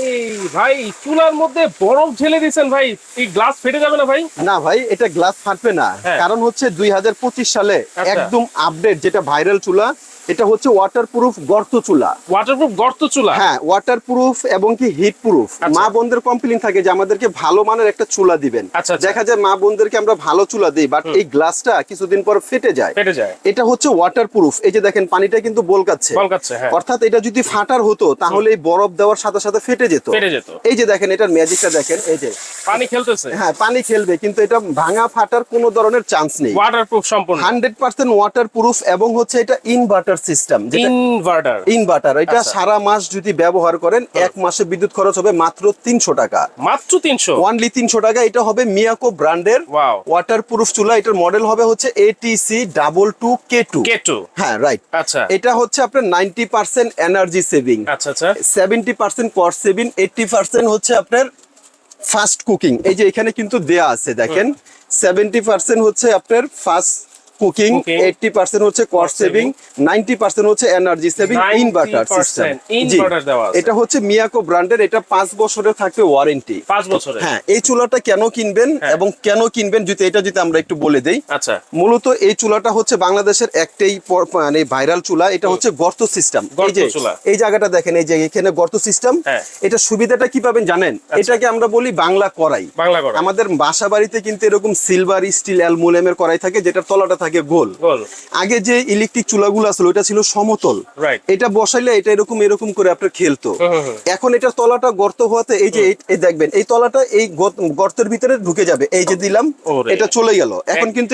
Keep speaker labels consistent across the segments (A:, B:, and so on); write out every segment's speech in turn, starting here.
A: এই ভাই চুলার মধ্যে বরফ ঢেলে দিয়েছেন ভাই এই গ্লাস ফেটে যাবে না ভাই
B: না ভাই এটা গ্লাস ফাটবে না
A: হ্যাঁ।
B: কারণ হচ্ছে দুই হাজার পঁচিশ সালে
A: আচ্ছা।
B: একদম আপডেট যেটা ভাইরাল চুলা এটা হচ্ছে ওয়াটারপ্রুফ গর্ত চুলা
A: ওয়াটারপ্রুফ গর্ত চুলা
B: হ্যাঁ ওয়াটারপ্রুফ এবং কি হিট প্রুফ
A: আচ্ছা।
B: মা বোনদের কমপ্লেন থাকে যে আমাদেরকে ভালো মানের একটা চুলা দিবেন।
A: আচ্ছা, আচ্ছা।
B: দেখা যায় মা বোনদেরকে আমরা ভালো চুলা দিই বাট এই গ্লাসটা কিছুদিন পর ফেটে যায়।
A: ফেটে যায়।
B: এটা হচ্ছে ওয়াটারপ্রুফ এই যে দেখেন পানিটা কিন্তু বলকাচ্ছে।
A: বলকাচ্ছে, হ্যাঁ।
B: অর্থাৎ এটা যদি ফাটার হতো তাহলে এই বরফ দেওয়ার সাথে সাথে ফেটে যেত।
A: ফেটে যেত।
B: এই যে দেখেন এটার ম্যাজিকটা দেখেন এই যে।
A: পানি খেলতেছে।
B: হ্যাঁ পানি খেলবে কিন্তু এটা ভাঙা ফাটার কোনো ধরনের চান্স নেই।
A: ওয়াটারপ্রুফ সম্পূর্ণ।
B: হান্ড্রেড পার্সেন্ট ওয়াটার প্রুফ এবং হচ্ছে এটা ইনভার্টার সিস্টেম
A: ইনভার্টার
B: ইনভার্টার এটা
A: আচ্ছা।
B: সারা মাস যদি ব্যবহার করেন এক মাসে বিদ্যুৎ খরচ হবে মাত্র তিনশো টাকা।
A: মাত্র তিনশো?
B: ওয়ানলি তিনশো টাকা এটা হবে মিয়াকো ব্র্যান্ডের. ওয়াটার প্রুফ চুলা। এটার মডেল হবে হচ্ছে ATC double two K two
A: K two
B: হ্যাঁ রাইট
A: আচ্ছা।
B: এটা হচ্ছে আপনার নাইনটি পার্সেন্ট এনার্জি সেভিং
A: আচ্ছা আচ্ছা।
B: Seventy percent cost saving eighty percent হচ্ছে আপনার ফাস্ট কুকিং এই যে এখানে কিন্তু দেয়া আছে দেখেন। সেভেন্টি পার্সেন্ট হচ্ছে আপনার fast cooking
A: Cooking,
B: eighty percent হচ্ছে cost saving
A: saving,
B: ninety percent হচ্ছে এনার্জি সেভিং
A: 90%
B: ইনভার্টার সিস্টেম
A: দেওয়া
B: এটা হচ্ছে মিয়াকো ব্র্যান্ডের এটা পাঁচ বছরের থাকবে ওয়ারেন্টি
A: পাঁচ বছরে
B: হ্যাঁ এই চুলাটা কেন কিনবেন
A: হ্যাঁ।
B: এবং কেন কিনবেন যদি এটা যদি আমরা একটু বলে দেই
A: আচ্ছা।
B: মূলত এই চুলাটা হচ্ছে বাংলাদেশের একটাই মানে ভাইরাল চুলা এটা হচ্ছে গর্ত সিস্টেম এই যে এই জায়গাটা দেখেন এই যে এখানে গর্ত সিস্টেম
A: হ্যাঁ।
B: এটা সুবিধাটা কি পাবেন জানেন? এটাকে আমরা বলি বাংলা কড়াই।
A: বাংলা করা
B: আমাদের বাসা বাড়িতে কিন্তু এরকম সিলভার স্টিল অ্যালুমিনিয়ামের কড়াই থাকে যেটার তলাটা থাকে গোল। আগে যে ইলেকট্রিক চুলাগুলো আসলে ওটা ছিল সমতল। এটা বসাইলে এটা এরকম এরকম করে আপনার খেলতো। এখন এটার তলাটা গর্ত হওয়াতে এই যে এই- দেখবেন এই তলাটা এই গর্তের ভিতরে ঢুকে যাবে। এই যে দিলাম এটা চলে গেল। এখন কিন্তু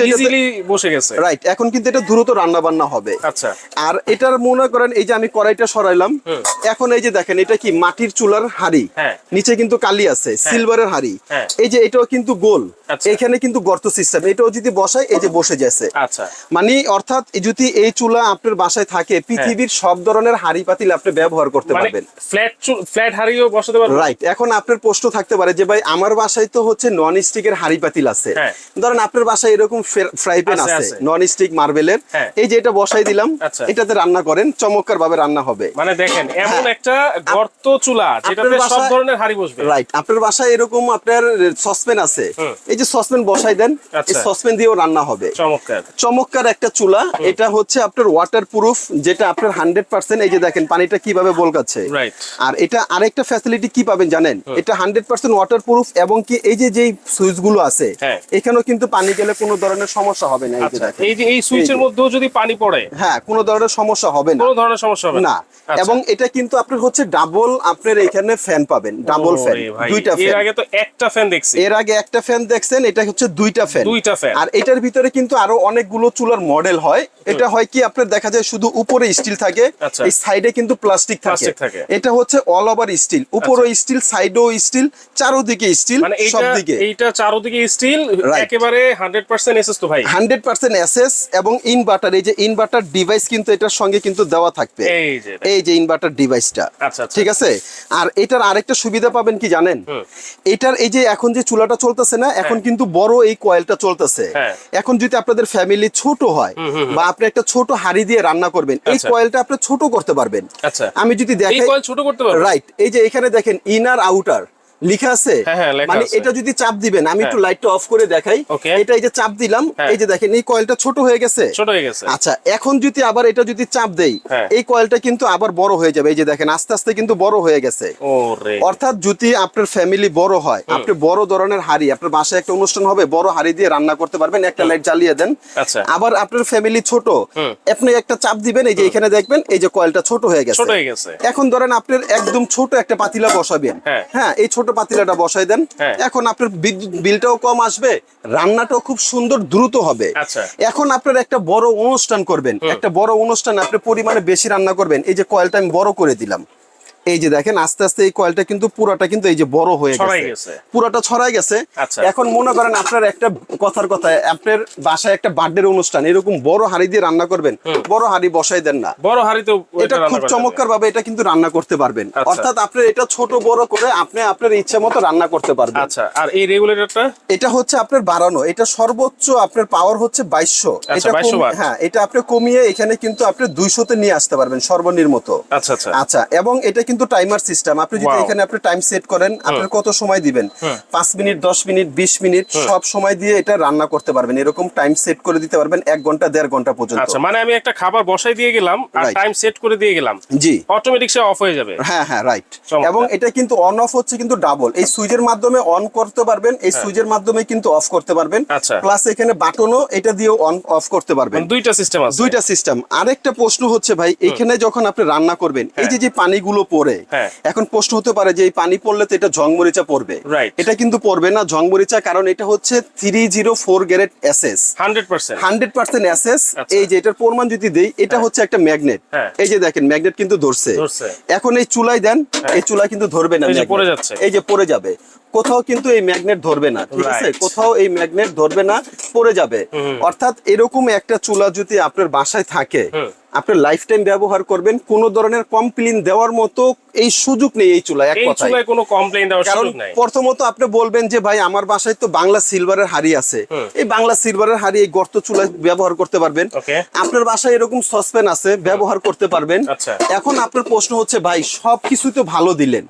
A: বসে গেছে।
B: রাইট এখন কিন্তু এটা দ্রুত রান্না বান্না হবে।
A: আচ্ছা।
B: আর এটার মনে করেন এই যে আমি কড়াইটা সরাইলাম এখন এই যে দেখেন এটা কি মাটির চুলার হাড়ি?
A: হ্যাঁ।
B: নিচে কিন্তু কালি আছে সিলভারের হাড়ি।
A: হ্যাঁ।
B: এই যে এটাও কিন্তু গোল।
A: আচ্ছা।
B: এখানে কিন্তু গর্ত সিস্টেম এটাও যদি বসায় এই যে বসে যাচ্ছে।
A: আচ্ছা।
B: মানে অর্থাৎ যদি এই চুলা আপনার বাসায় থাকে পৃথিবীর সব ধরনের হাড়ি পাতিল আপনি ব্যবহার করতে
A: মানে
B: পারবেন।
A: ফ্ল্যাট বসাতে
B: রাইট এখন আপনার প্রশ্ন থাকতে পারে যে ভাই আমার বাসায় তো হচ্ছে নন স্টিকের হাড়ি পাতিল আছে।
A: হ্যাঁ।
B: ধরেন আপনার বাসায় এরকম ফ্রাই প্যান
A: আছে।
B: নন স্টিক মার্বেলের
A: হ্যাঁ।
B: এই যে এটা বসাই দিলাম
A: আচ্ছা।
B: এটাতে রান্না করেন চমৎকার ভাবে রান্না হবে।
A: মানে দেখেন এমন একটা গর্ত চুলা যেটাতে সব ধরনের হাড়ি বসবে।
B: রাইট আপনার বাসায় এরকম আপনার সসপেন আছে। এই যে সসপেন বসাই দেন এই
A: আচ্ছা।
B: সসপেন দিয়েও রান্না হবে।
A: চমৎকার।
B: চমৎকার একটা চুলা। এটা হচ্ছে আপনার ওয়াটার প্রুফ যেটা আপনার হান্ড্রেড পার্সেন্ট এই যে দেখেন পানিটা কীভাবে বলকাচ্ছে আর এটা আরেকটা ফ্যাসিলিটি কি পাবেন জানেন? এটা হান্ড্রেড পার্সেন্ট ওয়াটার প্রুফ এবং কি এই যে যেই সুইচগুলো আছে
A: হ্যাঁ।
B: এখানেও কিন্তু পানি গেলে কোনো ধরনের সমস্যা হবে না এই যে
A: আচ্ছা
B: দেখেন।
A: এই যে এই সুইচের মধ্যেও যদি পানি পড়ে?
B: হ্যাঁ কোনো ধরনের সমস্যা হবে না।
A: কোনো ধরনের সমস্যা হবে
B: না?
A: আচ্ছা।
B: এবং এটা কিন্তু আপনার হচ্ছে ডাবল আপনার এখানে ফ্যান পাবেন ডাবল ফ্যান দুইটা
A: এর আগে তো একটা ফ্যান দেখছি।
B: এর আগে একটা ফ্যান দেখছেন এটা হচ্ছে দুইটা ফ্যান
A: দুইটা fan।
B: আর এটার ভিতরে কিন্তু আরও অনেকগুলো চুলার মডেল হয়। এটা হয় কি আপনার দেখা যায় শুধু উপরে স্টিল থাকে
A: আচ্ছা।
B: এই সাইডে কিন্তু প্লাস্টিক থাকে। এটা হচ্ছে অল ওভার স্টিল উপরে স্টিল সাইডেও স্টিল চারোদিকে স্টিল
A: মানে এইটা
B: সব দিকে।
A: এইটা চারোদিকে স্টিল একেবারে হান্ড্রেড পার্সেন্ট এসএস তো ভাই।
B: হান্ড্রেড পার্সেন্ট এসএস এবং ইনভার্টার এই যে ইনভার্টার ডিভাইস কিন্তু এটার সঙ্গে কিন্তু দেওয়া থাকবে।
A: এই যে
B: এই যে ইনভার্টার ডিভাইসটা
A: আচ্ছা, আচ্ছা।
B: ঠিক আছে? আর এটার আরেকটা সুবিধা পাবেন কি জানেন? এটার এই যে এখন যে চুলাটা চলতেছে না এখন কিন্তু বড় এই কয়েলটা চলতেছে।
A: হ্যাঁ।
B: এখন যদি আপনাদের ফ্যামিলি ছোট হয় বা আপনি একটা ছোট হাড়ি দিয়ে রান্না করবেন এই
A: আচ্ছা।
B: কয়েলটা আপনি ছোট করতে পারবেন
A: আচ্ছা।
B: আমি যদি
A: দেখেন
B: দেখাই
A: ছোট করতে
B: রাইট এই যে এখানে দেখেন ইনার আউটার লিখা আছে?
A: হ্যাঁ, হ্যাঁ,
B: মানে এটা যদি চাপ দিবেন আমি একটু
A: হ্যাঁ।
B: লাইটটা অফ করে দেখাই। এটা এই যে চাপ দিলাম। এই যে দেখেন এই কয়েলটা ছোট হয়ে গেছে?
A: ছোট হয়ে গেছে।
B: আচ্ছা এখন যদি আবার এটা যদি চাপ দেই। এই কয়েলটা কিন্তু আবার বড় হয়ে যাবে। এই যে দেখেন আস্তে আস্তে কিন্তু বড় হয়ে গেছে। অর্থাৎ যদি আপনার ফ্যামিলি বড় হয় আপনি বড় ধরনের হাড়ি আপনার বাসায় একটা অনুষ্ঠান হবে বড় হাড়ি দিয়ে রান্না করতে পারবেন একটা লাইট জ্বালিয়ে দেন।
A: আচ্ছা।
B: আবার আপনার ফ্যামিলি ছোট আপনি একটা চাপ দিবেন এই যে এখানে দেখবেন এই যে কয়েলটা ছোট হয়ে গেছে। এখন ধরেন আপনার একদম ছোট একটা পাতিলা বসাবেন।
A: হ্যাঁ
B: এই ছোট পাতিলাটা বসাই দেন।
A: হ্যাঁ।
B: এখন আপনার বিদ্যুৎ বিলটাও কম আসবে রান্নাটাও খুব সুন্দর দ্রুত হবে।
A: আচ্ছা।
B: এখন আপনার একটা বড় অনুষ্ঠান করবেন। একটা বড় অনুষ্ঠান আপনি পরিমাণে বেশি রান্না করবেন। এই যে কয়েলটা আমি বড় করে দিলাম। এই যে দেখেন আস্তে আস্তে এই কয়েলটা কিন্তু পুরাটা কিন্তু এই যে বড় হয়ে গেছে। পুরাটা ছড়াই গেছে।
A: আচ্ছা।
B: এখন মনে করেন আপনার একটা কথার কথা আপনার বাসায় একটা বার্থডে অনুষ্ঠান এরকম বড় হাড়ি দিয়ে রান্না করবেন বড় হাড়ি বসাই দেন না।
A: বড় হাড়িতেও
B: এটা খুব চমৎকার ভাবে এটা কিন্তু রান্না করতে পারবেন।
A: আচ্ছা।
B: অর্থাৎ আপনার এটা ছোট বড় করে আপনি আপনার ইচ্ছা মতো রান্না করতে পারবেন।
A: আচ্ছা আর এই রেগুলেটরটা
B: এটা হচ্ছে আপনার বাড়ানো এটা সর্বোচ্চ আপনার পাওয়ার হচ্ছে বাইশশো।
A: আচ্ছা,
B: এটা হ্যাঁ এটা আপনি কমিয়ে এখানে কিন্তু আপনি দুইশোতে নিয়ে আসতে পারবেন সর্বনিম্নত
A: আচ্ছা আচ্ছা।
B: আচ্ছা এবং এটা কিন্তু টাইমার সিস্টেম আপনি যদি এখানে আপনি টাইম সেট করেন আপনার কত সময় দিবেন?
A: হুম।
B: পাঁচ মিনিট দশ মিনিট বিশ মিনিট সব সময় দিয়ে এটা রান্না করতে পারবেন। এরকম টাইম সেট করে দিতে পারবেন এক ঘণ্টা দেড় ঘণ্টা পর্যন্ত।
A: আচ্ছা মানে আমি একটা খাবার বসাই দিয়ে গেলাম আর টাইম সেট করে দিয়ে গেলাম।
B: জি।
A: অটোমেটিক সে অফ হয়ে যাবে।
B: হ্যাঁ হ্যাঁ রাইট এবং এটা কিন্তু অন অফ হচ্ছে কিন্তু ডাবল এই সুইচের মাধ্যমে অন করতে পারবেন এই সুইচের মাধ্যমে কিন্তু অফ করতে পারবেন।
A: হ্যাঁ। আচ্ছা।
B: প্লাস এখানে বাটনও এটা দিয়েও অন অফ করতে পারবেন।
A: মানে দুইটা সিস্টেম আছে।
B: দুইটা সিস্টেম আরেকটা প্রশ্ন হচ্ছে ভাই এখানে যখন আপনি রান্না করবেন এই যে যে পানিগুলো পড়ে
A: হ্যাঁ।
B: এখন প্রশ্ন হতে পারে যে এই পানি পড়লে তো এটা জংমরিচা পড়বে. এটা কিন্তু পড়বে না জংমরিচা কারণ এটা হচ্ছে three zero four grade SS
A: hundred percent
B: hundred percent
A: আচ্ছা।
B: এই যে এটার প্রমাণ যদি দেই এটা হচ্ছে একটা ম্যাগনেট
A: হ্যাঁ।
B: এই যে দেখেন ম্যাগনেট কিন্তু ধরছে। এখন এই চুলাই দেন এই চুলা কিন্তু ধরবে না
A: এই যে। পড়ে
B: যাবে কোথাও কিন্তু এই ম্যাগনেট ধরবে না ঠিক আছে কোথাও এই ম্যাগনেট ধরবে না পড়ে যাবে অর্থাৎ এরকম একটা চুলা যদি আপনার বাসায় থাকে। আপনি লাইফ টাইম ব্যবহার করবেন কোনো ধরনের কমপ্লেন দেওয়ার মতো এই সুযোগ নেই এই চুলা এক কথায়।
A: চুলায় কোনো কমপ্লেইন দেওয়ার সুযোগ নাই।
B: প্রথমত আপনি বলবেন যে ভাই আমার বাসায় তো বাংলা সিলভারের হাড়ি আছে। এই বাংলা সিলভারের হাড়ি এই গর্ত চুলায় ব্যবহার করতে পারবেন। আপনার বাসায় এরকম সসপ্যান আছে ব্যবহার করতে পারবেন।
A: আচ্ছা।
B: এখন আপনার প্রশ্ন হচ্ছে ভাই সবকিছু তো ভালো দিলেন।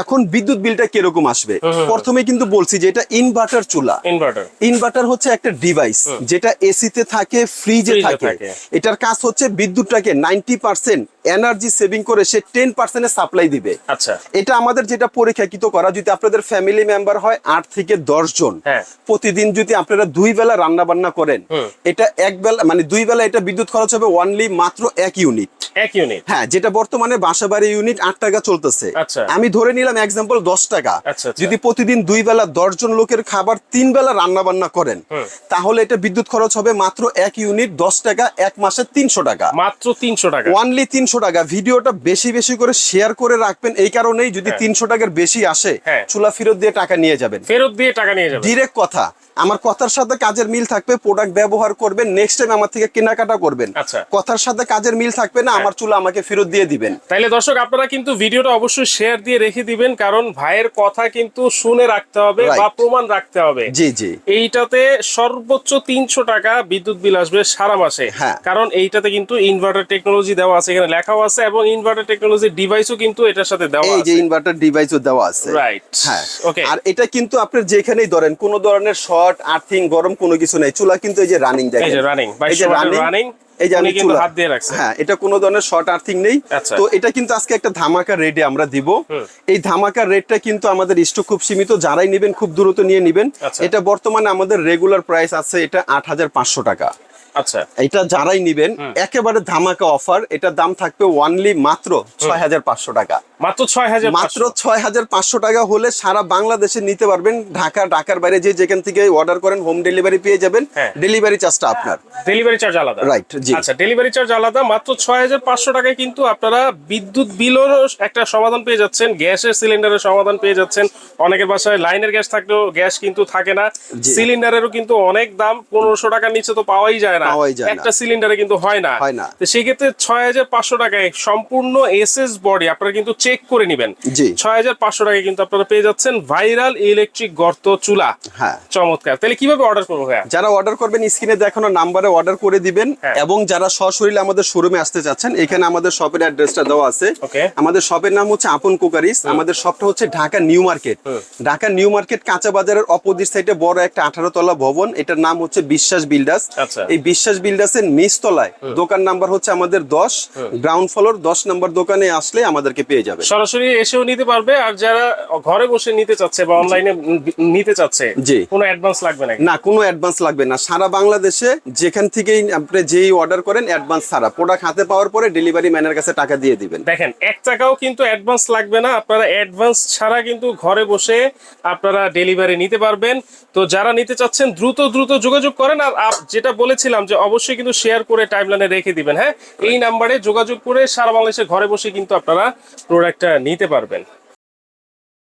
B: এখন বিদ্যুৎ বিলটা কীরকম আসবে? প্রথমে কিন্তু বলছি যে এটা ইনভার্টার চুলা।
A: ইনভার্টার
B: ইনভার্টার হচ্ছে একটা ডিভাইস যেটা এসিতে থাকে ফ্রিজে থাকে। এটার কাজ হচ্ছে বিদ্যুৎটাকে নাইনটি পার্সেন্ট এনার্জি সেভিং করে সে টেন পার্সেন্টের সাপ্লাই দিবে।
A: আচ্ছা।
B: এটা আমাদের যেটা পরীক্ষাকৃত করা যদি আপনাদের ফ্যামিলি মেম্বার হয় আট থেকে দশ জন
A: হ্যাঁ।
B: প্রতিদিন যদি আপনারা দুই বেলা রান্না বান্না করেন এটা এক বেলা মানে দুই বেলা এটা বিদ্যুৎ খরচ হবে ওয়ানলি মাত্র এক ইউনিট
A: এক ইউনিট
B: হ্যাঁ যেটা বর্তমানে বাসা ইউনিট আট টাকা চলতেছে।
A: আচ্ছা।
B: আমি ধরে নিলাম এক্সাম্পল দশ টাকা।
A: আচ্ছা, আচ্ছা।
B: যদি প্রতিদিন দুই বেলা দশ জন লোকের খাবার তিন বেলা রান্না বান্না করেন তাহলে এটা বিদ্যুৎ খরচ হবে মাত্র এক ইউনিট দশ টাকা এক মাসে তিনশো টাকা।
A: মাত্র তিনশো টাকা।
B: ওয়ানলি তিনশো টাকা। ভিডিওটা বেশি বেশি করে শেয়ার করে রাখবেন এই কারণেই যদি
A: হ্যাঁ।
B: তিনশো টাকার বেশি আসে
A: হ্যাঁ।
B: চুলা ফেরত দিয়ে টাকা নিয়ে যাবেন
A: ফেরত দিয়ে টাকা নিয়ে যাবেন
B: ডিরেক্ট কথা আমার কথার সাথে কাজের মিল থাকবে প্রোডাক্ট ব্যবহার করবেন নেক্সট টাইম আমার থেকে কেনাকাটা করবেন।
A: আচ্ছা।
B: কথার সাথে কাজের মিল থাকবে না আমার চুলা আমাকে ফেরত দিয়ে দিবেন।
A: তাইলে দর্শক আপনারা কিন্তু ভিডিওটা অবশ্যই শেয়ার দিয়ে রেখে দিবেন কারণ ভাইয়ের কথা কিন্তু শুনে রাখতে হবে বা প্রমাণ রাখতে হবে।
B: জি জি।
A: এইটাতে সর্বোচ্চ তিনশো টাকা বিদ্যুৎ বিল আসবে সারা মাসে।
B: হ্যাঁ।
A: কারণ এইটাতে কিন্তু ইনভার্টার টেকনোলজি দেওয়া আছে এখানে লেখাও আছে এবং ইনভার্টার টেকনোলজি ডিভাইসও কিন্তু এটার সাথে দেওয়া আছে
B: এই যে ইনভার্টার ডিভাইসও দেওয়া আছে।
A: রাইট
B: হ্যাঁ।
A: ওকে
B: আর এটা কিন্তু আপনি যেখানেই ধরেন কোন ধরনের শর্ট আর্থিং গরম কোনো কিছু নেই। চুলা কিন্তু এই যে রানিং
A: এই
B: দেখেন
A: যে রানিং
B: এই যে রানিং এই যে আমি চুলা।
A: হাত দিয়ে রাখছি
B: হ্যাঁ এটা কোনো ধরনের শর্ট আর্থিং নেই।
A: আচ্ছা।
B: তো এটা কিন্তু আজকে একটা ধামাকা রেটে আমরা দিব। এই ধামাকার রেটটা কিন্তু আমাদের স্টক খুব সীমিত। যারাই নেবেন খুব দ্রুত নিয়ে নেবেন।
A: আচ্ছা।
B: এটা বর্তমানে আমাদের রেগুলার প্রাইস আছে এটা আট হাজার পাঁচশো টাকা।
A: আচ্ছা।
B: এটা যারাই নিবেন একেবারে ধামাকা অফার। এটার দাম থাকবে ওয়ানলি মাত্র ছয় হাজার পাঁচশো টাকা।
A: মাত্র ছয় হাজার
B: মাত্র ছয় হাজার পাঁচশো টাকা হলে সারা বাংলাদেশে নিতে পারবেন ঢাকা ঢাকার বাইরে যে যেখান থেকে অর্ডার করেন হোম ডেলিভারি পেয়ে যাবেন।
A: হ্যাঁ।
B: ডেলিভারি চার্জটা আপনার।
A: ডেলিভারি চার্জ আলাদা।
B: Right, জি।
A: আচ্ছা ডেলিভারি চার্জ আলাদা মাত্র ছয় হাজার পাঁচশো টাকায় কিন্তু আপনারা বিদ্যুৎ বিলেরও একটা সমাধান পেয়ে যাচ্ছেন গ্যাসের সিলিন্ডারের সমাধান পেয়ে যাচ্ছেন। অনেকের বাসায় লাইনের গ্যাস থাকলেও গ্যাস কিন্তু থাকে না। সিলিন্ডারেরও কিন্তু অনেক দাম পনেরোশো টাকার নিচে তো পাওয়াই যায় না।
B: পাওয়াই যায় না।
A: একটা সিলিন্ডারে কিন্তু হয় না।
B: হয় না।
A: তো ছয় হাজার পাঁচশো টাকায় সম্পূর্ণ এসএস বডি আপনারা কিন্তু চেক করে নেবেন।
B: জি।
A: ছয় হাজার পাঁচশো টাকায় কিন্তু আপনারা পেয়ে যাচ্ছেন ভাইরাল ইলেকট্রিক গর্ত চুলা।
B: হ্যাঁ।
A: চমৎকার। তাহলে কীভাবে অর্ডার করব ভাইয়া?
B: যারা অর্ডার করবেন স্ক্রিনে দেখানো নাম্বারে অর্ডার করে দিবেন
A: হ্যাঁ।
B: এবং যারা সশরীরে আমাদের শোরুমে আসতে চাচ্ছেন এখানে আমাদের শপের অ্যাড্রেসটা দেওয়া আছে। আমাদের শপের নাম হচ্ছে আপন কুকারিস। আমাদের শপটা হচ্ছে Dhaka new market. Dhaka new market কাঁচা বাজারের অপোজিট সাইডে বড় একটা আঠারো তলা ভবন। এটার নাম হচ্ছে বিশ্বাস বিল্ডার্স
A: আচ্ছা।
B: এই বিশ্বাস বিল্ডার্সের নিচ তলায় দোকান নাম্বার হচ্ছে আমাদের দশ গ্রাউন্ড ফ্লোর দশ নাম্বার দোকানে আসলে আমাদেরকে পেয়ে যাবে।
A: সরাসরি এসেও নিতে পারবে আর যারা ঘরে বসে নিতে চাচ্ছে বা অনলাইনে নিতে চাচ্ছে
B: জি।
A: কোনো অ্যাডভান্স লাগবে নাকি?
B: না কোনো অ্যাডভান্স লাগবে না। সারা বাংলাদেশে যেখান থেকেই আপনি যেই অর্ডার করেন অ্যাডভান্স ছাড়া। প্রোডাক্ট হাতে পাওয়ার পরে ডেলিভারি ম্যানের কাছে টাকা দিয়ে দিবেন।
A: দেখেন এক টাকাও কিন্তু অ্যাডভান্স লাগবে না। আপনারা অ্যাডভান্স ছাড়া কিন্তু ঘরে বসে আপনারা ডেলিভারি নিতে পারবেন। তো যারা নিতে চাচ্ছেন দ্রুত দ্রুত যোগাযোগ করেন। আর যেটা যেটা বলেছিলাম যে অবশ্যই কিন্তু শেয়ার করে টাইমলাইনে রেখে দিবেন হ্যাঁ? এই নাম্বারে যোগাযোগ করে সারা বাংলাদেশে ঘরে বসে কিন্তু আপনারা প্রোডাক্টটা নিতে পারবেন।